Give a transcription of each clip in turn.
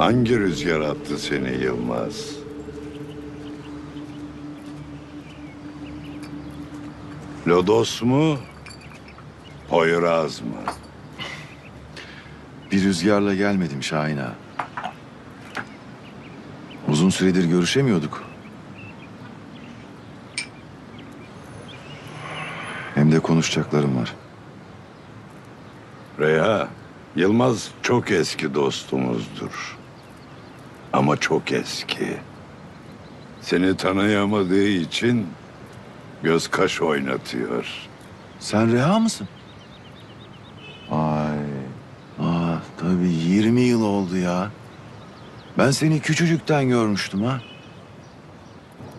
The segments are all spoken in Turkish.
Hangi rüzgar attı seni Yılmaz? Lodos mu? Poyraz mı? Bir rüzgarla gelmedim Şahin ağa. Uzun süredir görüşemiyorduk. Hem de konuşacaklarım var. Reha, Yılmaz çok eski dostumuzdur. Ama çok eski. Seni tanıyamadığı için göz kaş oynatıyor. Sen Reha mısın? Ay. Aa, tabii 20 yıl oldu ya. Ben seni küçücükten görmüştüm ha.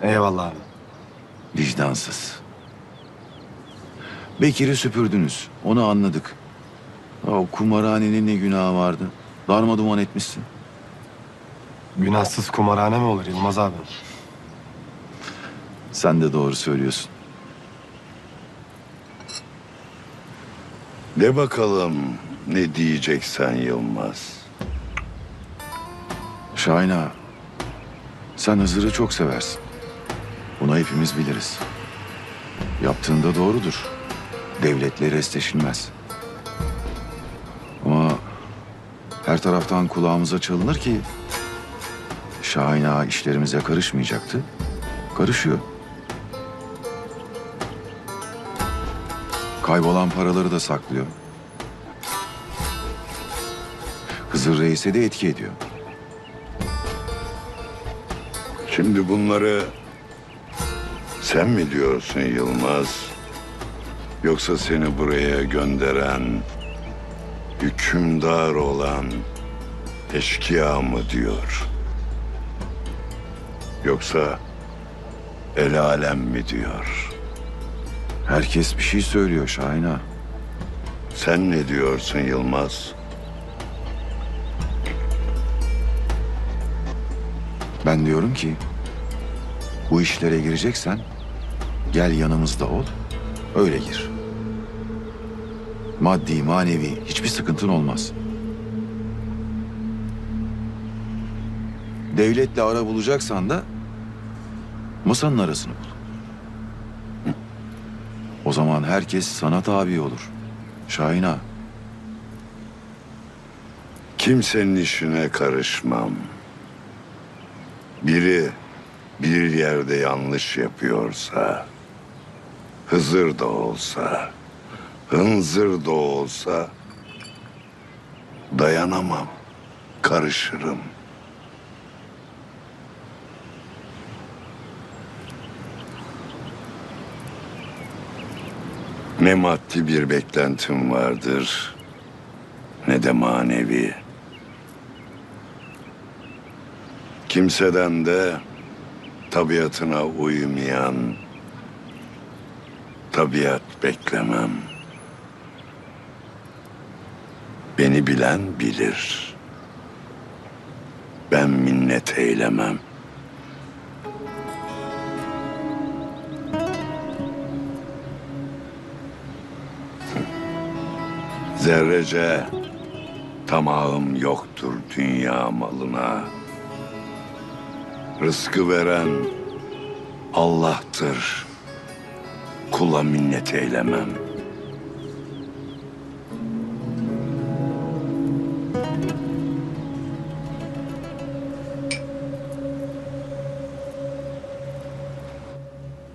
Eyvallah abi. Vicdansız. Bekir'i süpürdünüz. Onu anladık. O kumarhanenin ne günahı vardı? Darma duman etmişsin. Günahsız kumarhane mi olur Yılmaz abi? Sen de doğru söylüyorsun. De bakalım ne diyeceksen Yılmaz. Şahin ağa, sen Hızır'ı çok seversin. Bunu hepimiz biliriz. Yaptığında doğrudur. Devletle restleşilmez. Ama her taraftan kulağımıza çalınır ki... Şahin ağa işlerimize karışmayacaktı. Karışıyor. Kaybolan paraları da saklıyor. Hızır Reis'e de etki ediyor. Şimdi bunları sen mi diyorsun Yılmaz? Yoksa seni buraya gönderen, hükümdar olan eşkıya mı diyor? Yoksa el alem mi diyor? Herkes bir şey söylüyor Şahin ağa. Sen ne diyorsun Yılmaz? Ben diyorum ki bu işlere gireceksen gel yanımızda ol, öyle gir. Maddi, manevi hiçbir sıkıntın olmaz. Devletle ara bulacaksan da masanın arasını bul. O zaman herkes sana tabi olur. Şahin ağa. Kimsenin işine karışmam. Biri bir yerde yanlış yapıyorsa, Hızır da olsa, Hınzır da olsa dayanamam, karışırım. Ne maddi bir beklentim vardır, ne de manevi. Kimseden de tabiatına uymayan tabiat beklemem. Beni bilen bilir. Ben minnet eylemem. Zerrece tamahım yoktur dünya malına. Rızkı veren Allah'tır. Kula minnet eylemem.